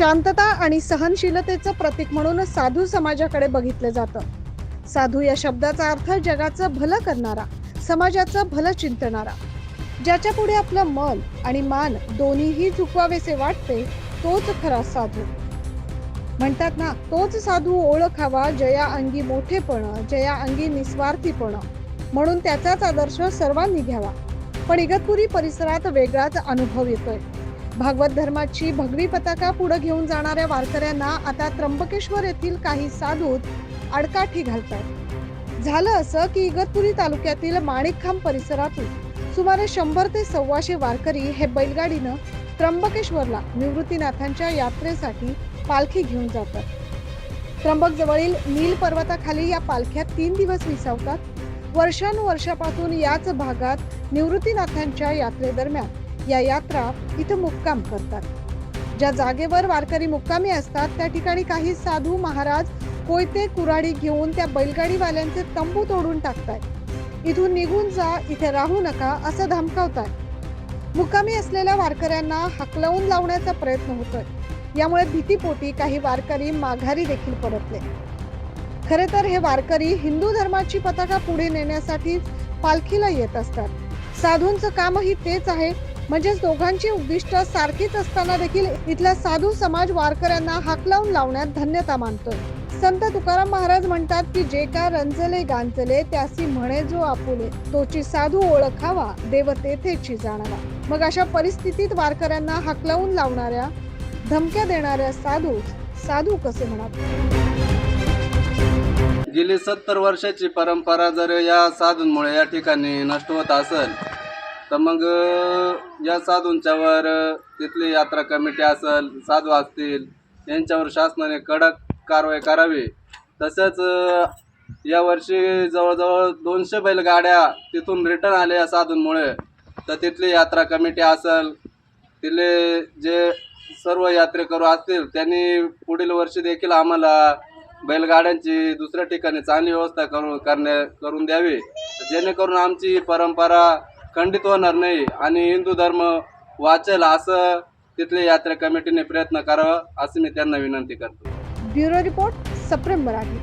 शांतता आणि सहनशीलतेचं प्रतीक म्हणून साधू समाजाकडे बघितलं जातं. साधू या शब्दाचा अर्थ जगाचं भलं करणारा समाजाचं भलं चिंतणारा. ज्याच्या पुढे आपलं मन आणि मान दोन्हीही चुकवावेसे वाटते तोच खरा साधू. म्हणतात ना तोच साधू ओळखावा जया अंगी मोठेपण जया अंगी निस्वार्थीपण. म्हणून त्याचाच आदर्श सर्वांनी घ्यावा. पण इगतपुरी परिसरात वेगळाच अनुभव येतोय. भागवत धर्माची भगवी पताका पुढे घेऊन जाणाऱ्या वारकऱ्यांना आता त्र्यंबकेश्वर येथील काही साधूत आडकाठी घालतात. झालं असं की इगतपुरी तालुक्यातील माणिकखांब परिसरातून सुमारे शंभर ते सव्वाशे वारकरी हे बैलगाडीनं त्र्यंबकेश्वरला निवृत्तीनाथांच्या यात्रेसाठी पालखी घेऊन जातात. त्र्यंबक जवळील नील पर्वताखाली या पालख्या तीन दिवस विसावतात. वर्षानुवर्षापासून याच भागात निवृत्तीनाथांच्या यात्रेदरम्यान या यात्रा इथं मुक्काम करतात. ज्या जागेवर वारकरी मुक्कामी असतात त्या ठिकाणी काही साधू महाराज कोयते कुराडी घेऊन त्या बैलगाडीवाल्यांचे तंबू तोडून टाकतायत. इथून निघून जा इथे राहू नका असं धमकावताय मुक्कामी असलेल्या वारकऱ्यांना हकलवून लावण्याचा प्रयत्न होतोय. यामुळे भीतीपोटी काही वारकरी माघारी देखील परतले. खरे तर हे वारकरी हिंदू धर्माची पताका पुढे नेण्यासाठी पालखीला येत असतात. साधूंचं कामही तेच आहे म्हणजेच दोघांची उद्दिष्ट सारखीच असताना देखील इथला साधू समाज वारकऱ्यांना हाकलावून लावण्यात धन्यता मानतोय. संत तुकाराम महाराज म्हणतात की जे का रंजले गांजले त्यासी म्हणे जो आपुले. तोची साधू ओळखावा देव तेथेची जाणावा. मग अशा परिस्थितीत वारकऱ्यांना हाकलावून लावणाऱ्या धमक्या देणाऱ्या साधू साधू कसे म्हणतात गेली सत्तर वर्षाची परंपरा जर या साधूंमुळे या ठिकाणी नष्ट होत असेल तर मग या साधूंच्यावर तिथली यात्रा कमिटी असेल साधू असतील यांच्यावर शासनाने कडक कारवाई करावी. तसंच यावर्षी जवळजवळ दोनशे बैलगाड्या तिथून रिटर्न आल्या या साधूंमुळे. तर तिथली यात्रा कमिटी असेल तिथले जे सर्व यात्रेकरू असतील त्यांनी पुढील वर्षी देखील आम्हाला बैलगाड्यांची दुसऱ्या ठिकाणी चांगली व्यवस्था करू करण्या करून द्यावी. जेणेकरून आमची परंपरा खंडित होणार नाही आणि हिंदू धर्म वाचेल असं तिथल्या यात्रा कमिटीने प्रयत्न करावा असं मी त्यांना विनंती करतो. ब्युरो रिपोर्ट सप्रेम मराठी.